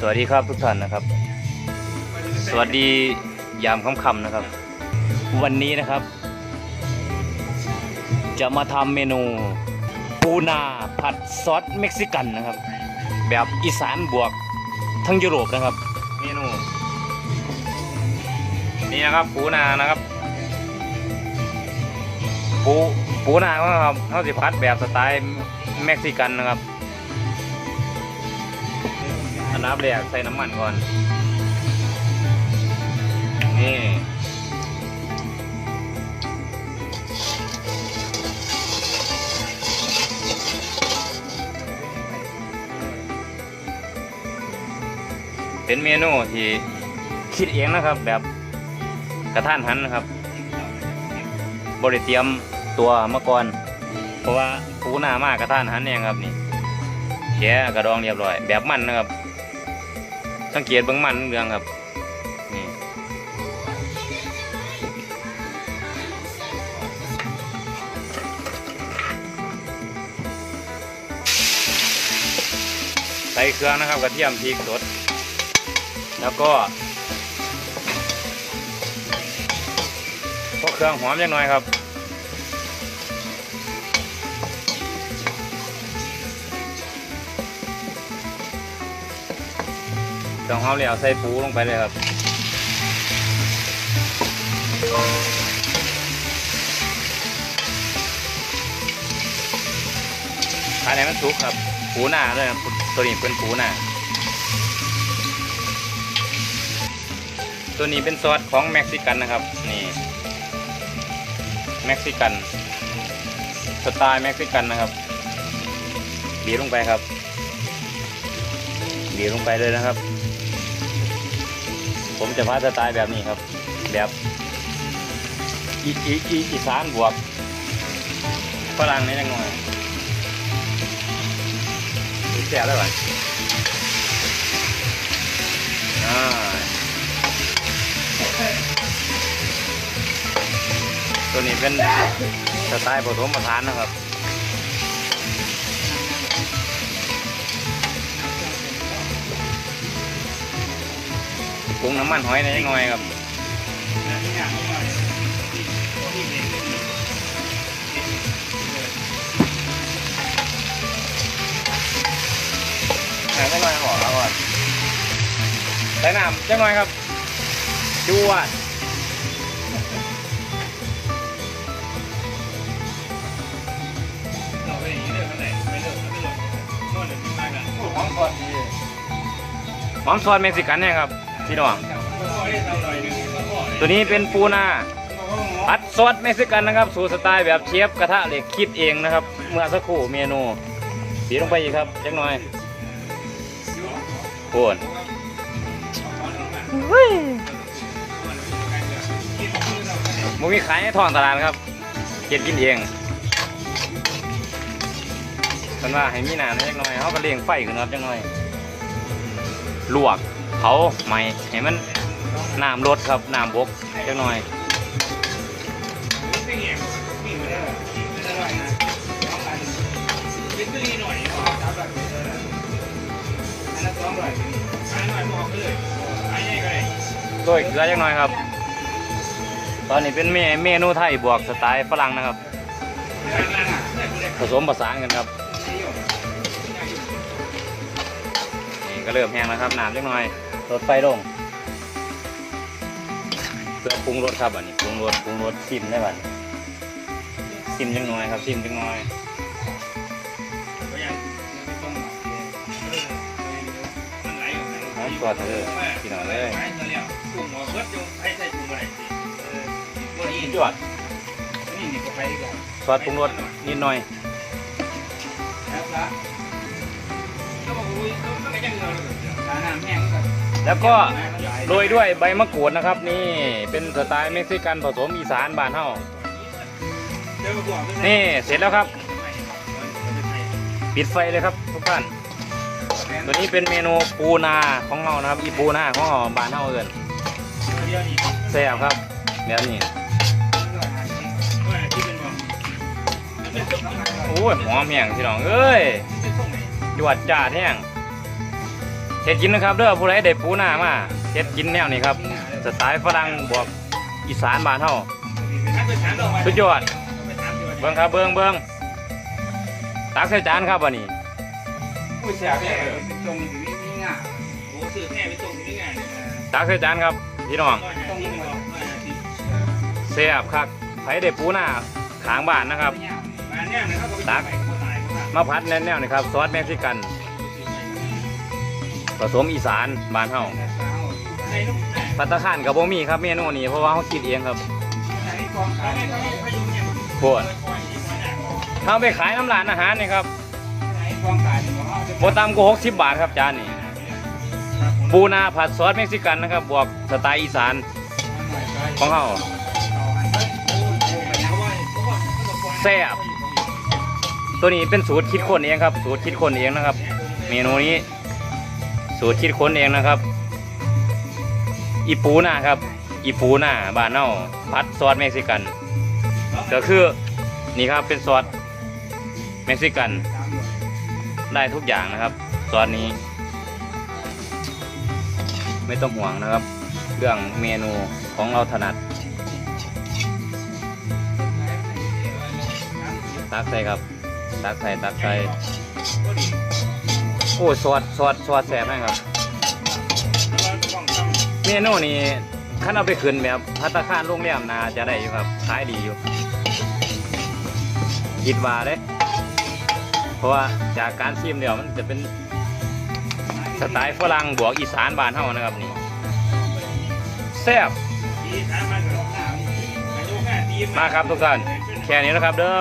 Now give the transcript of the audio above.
สวัสดีครับทุกท่านนะครับ สวัสดียามค่ำๆนะครับ วันนี้นะครับ จะมาทำเมนู ปูนาผัดซอสเม็กซิกันนะครับ แบบอีสานบวกทั้งยุโรปนะครับ เมนู นี่นะครับปูนานะครับปูปูนาครับเขาสิพัดแบบสไตล์เม็กซิกันนะครับ อันดับแรกใส่น้ำมันก่อน นี่ เป็นเมนูที่คิดเองนะครับ แบบกระท่านหันนะครับ บริเตรียมตัวมาก่อน เพราะว่าปูหน้ามากกระท่านหันเองครับนี่แกะกระดองเรียบร้อย แบบมันนะครับ สังเกตเบื้องมันเรื่องครับนี่ใส่เครื่องนะครับกระเทียมพริกสด แล้วก็พวกเครื่องหอมย่างน้อยครับ เครื่องหอมแล้วใส่ปูลงไปเลยครับอันนี้มันสุกครับ ปูหน้าเลยครับตัวนี้เป็นปูหน้า ตัวนี้เป็นซอสของเม็กซิกันนะครับ นี่ เม็กซิกัน สไตล์เม็กซิกันนะครับบีบลงไปครับบีบลงไปเลยนะครับ ผมจะพาสไตล์แบบนี้ครับ แบบอีอีอีอีสานบวกฝรั่งนี่ยังไงดูแซ่บได้ไหมอ่าตัวนี้เป็นสไตล์ผสมผสานนะครับ ปรุงน้ำมันหอยนิดหน่อยครับหาจังหน่อยหอมแล้วก่อนใส่น้ำจังหน่อยครับจวดหอมซอสเม็กซิกันเนี่ยครับ พี่น้อง ตัวนี้เป็นปูนาผัดซอสเม็กซิกันนะครับ สูตรสไตล์แบบเชฟกระทะเหล็กคิดเองนะครับ เมื่อสักครู่เมนูสีลงไปอีกครับจังหน่อยปวดมุมีขายในท้องตลาดครับ เก็บกินเองเป็นว่าให้มีน้ำเล็กน้อยเขาก็เลี้ยงไฟขึ้นครับจังหน่อยลวก เผาไหมให้มันน้ำลดครับน้ำบกจังหน่อยโดยเกลือจังหน่อยครับ ตอนนี้เป็นเมเมนูไทยบวกสไตล์ฝรั่งนะครับ ผสมผสานกันครับ ก็เริ่มแห้งแล้วครับน้ำจังหน่อยลดไฟลง เพื่อปรุงรสครับอันนี้ปรุงรสปรุงรสซิมได้บัดซิมจังหน่อยครับซิมจังหน่อยน้ำกอดเลยกินหน่อยเลยจวดซอสปรุงรสนิดหน่อย แล้วก็โรยด้วยใบมะกรูดนะครับ นี่เป็นสไตล์เม็กซิกันผสมอีสานบานเฮานี่เสร็จแล้วครับ ปิดไฟเลยครับทุกท่านตัวนี้เป็นเมนูปูนาของเรานะครับ อีปูนาของเราบานเฮาเอินแซ่บครับแบบนี้โอ้ยหอมแห้งพี่น้องเอ้ยจวดจ้าแห้ง ฮ็ดกินนะครับเด้อผู้ใดได้ปูหน้ามาเฮ็ดกินแนวนี้ครับสไตล์ฝรั่งบวกอีสานบ้านเฮาสุดยอดเบิ่งครับเบิ่งเบิ่งตักใส่จานครับวันนี้ผู้เสียแม่เป็นตรงอยู่นี่นี่ง่ะโอ้สื่อแม่เป็นตรงอยู่นี่ง่ะตักใส่จานครับพี่น้องตรงนี้หมดแซ่บคักไผได้ปูหน้าขางบ้านนะครับมาเนี่ยนะครับก็ไปตายเพราะว่ามาพัดแนวๆนี่ครับซอสเม็กซิกัน ผสมอีสานบ้านเฮาปัตตาคานกับบ่มีครับเมนูนี้เพราะว่าเฮาคิดเองครับในกองขายในกองพยุงเนี่ยโพดเฮาไปขายน้ำร้านอาหารนี่ครับในกองขายของเราจะบ่ต่ำกว่า60 บาทครับจานนี้ปูนาผัดซอสเม็กซิกันนะครับ บวกสไตล์อีสานของเฮาแซ่บตัวนี้เป็นสูตรคิดคนเองครับ สูตรคิดคนเองนะครับ เมนูนี้ สูตรคิดค้นเองนะครับ อีปูหน้าครับ อีปูหน้าบานเฮาผัดซอสเม็กซิกัน ก็คือนี่ครับเป็นซอสเม็กซิกัน ได้ทุกอย่างนะครับซอสนี้ ไม่ต้องห่วงนะครับ เรื่องเมนูของเราถนัดตักใส่ครับ ตักใส่ตักใส่ โอ้ซอสซอสซอสแซ่บไหมครับ เมนูนี้ขั้นเอาไปขึ้นแบบพัตตาคารโรงแรมนาจะได้อยู่ครับขายดีอยู่คิดว่าเด้เพราะว่าจากการชิมเดี๋ยวมันจะเป็นสไตล์ฝรั่งบวกอีสานบ้านเฮานะครับนี่แซ่บมาครับทุกท่านแค่นี้นะครับเด้อ